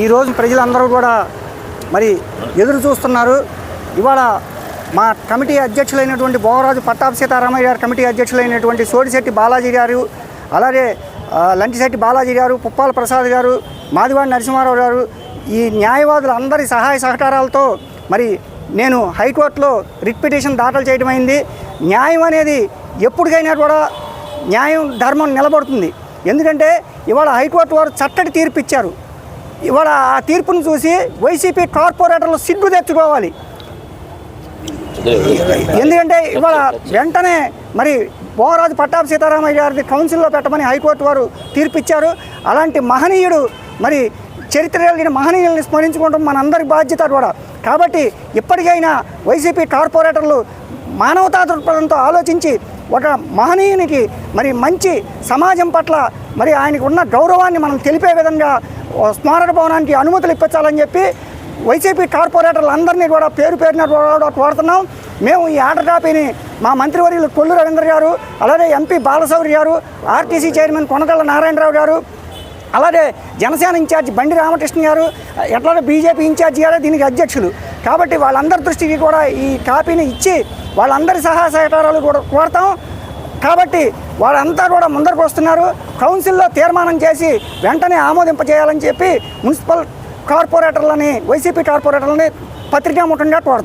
ఈరోజు ప్రజలందరూ కూడా మరి ఎదురు చూస్తున్నారు. ఇవాళ మా కమిటీ అధ్యక్షులైనటువంటి భోగరాజు పట్టాభి సీతారామయ్య గారు కమిటీ అధ్యక్షులైనటువంటి సోడిశెట్టి బాలాజీ గారు అలాగే లంచిశెట్టి లంటిశెట్టి బాలాజీ గారు పుప్పాల ప్రసాద్ గారు మాదివాడి నరసింహారావు గారు ఈ న్యాయవాదులు అందరి సహాయ సహకారాలతో మరి నేను హైకోర్టులో రిట్ పిటిషన్ దాఖలు చేయడమైంది న్యాయం అనేది ఎప్పటికైనా కూడా న్యాయం ధర్మం నిలబడుతుంది. ఎందుకంటే ఇవాళ హైకోర్టు వారు చట్టటి తీర్పు ఇచ్చారు. ఇవాళ ఆ తీర్పును చూసి వైసీపీ కార్పొరేటర్లు సిగ్గు తెచ్చుకోవాలి. ఎందుకంటే ఇవాళ వెంటనే మరి బోరాజు పట్టాభి సీతారామయ్య గారిది కౌన్సిల్లో పెట్టమని హైకోర్టు వారు తీర్పు ఇచ్చారు అలాంటి మహనీయుడు మరి చరిత్ర కలిగిన మహనీయుల్ని స్మరించుకోవడం మనందరి బాధ్యత కూడా. కాబట్టి ఇప్పటికైనా వైసీపీ కార్పొరేటర్లు మానవతా దృక్పథంతో ఆలోచించి ఒక మహనీయునికి మరి మంచి సమాజం పట్ల మరి ఆయనకు ఉన్న గౌరవాన్ని మనం తెలిపే విధంగా స్మారక భవనానికి అనుమతులు ఇప్పించాలని చెప్పి వైసీపీ కార్పొరేటర్లు అందరినీ కూడా పేరు పేరున కూడా కోరుతున్నాం. మేము ఈ ఆర్డర్ కాపీని మా మంత్రివర్యులు కొల్లు రవీంద్ర గారు అలాగే ఎంపీ బాలశౌరి గారు ఆర్టీసీ చైర్మన్ కొనకళ్ళ నారాయణరావు గారు అలాగే జనసేన ఇన్ఛార్జ్ బండి రామకృష్ణ గారు ఎట్లాగే బీజేపీ ఇన్ఛార్జ్ గారే దీనికి అధ్యక్షులు. కాబట్టి వాళ్ళందరి దృష్టికి కూడా ఈ కాపీని ఇచ్చి వాళ్ళందరి సహాయ సహకారాలు కూడా కోరతాం. కాబట్టి వాళ్ళంతా కూడా ముందరకు వస్తున్నారు. కౌన్సిల్లో తీర్మానం చేసి వెంటనే ఆమోదింపజేయాలని చెప్పి మున్సిపల్ కార్పొరేటర్లని వైసీపీ కార్పొరేటర్లని పత్రికాముఖంగా కోరుతాం.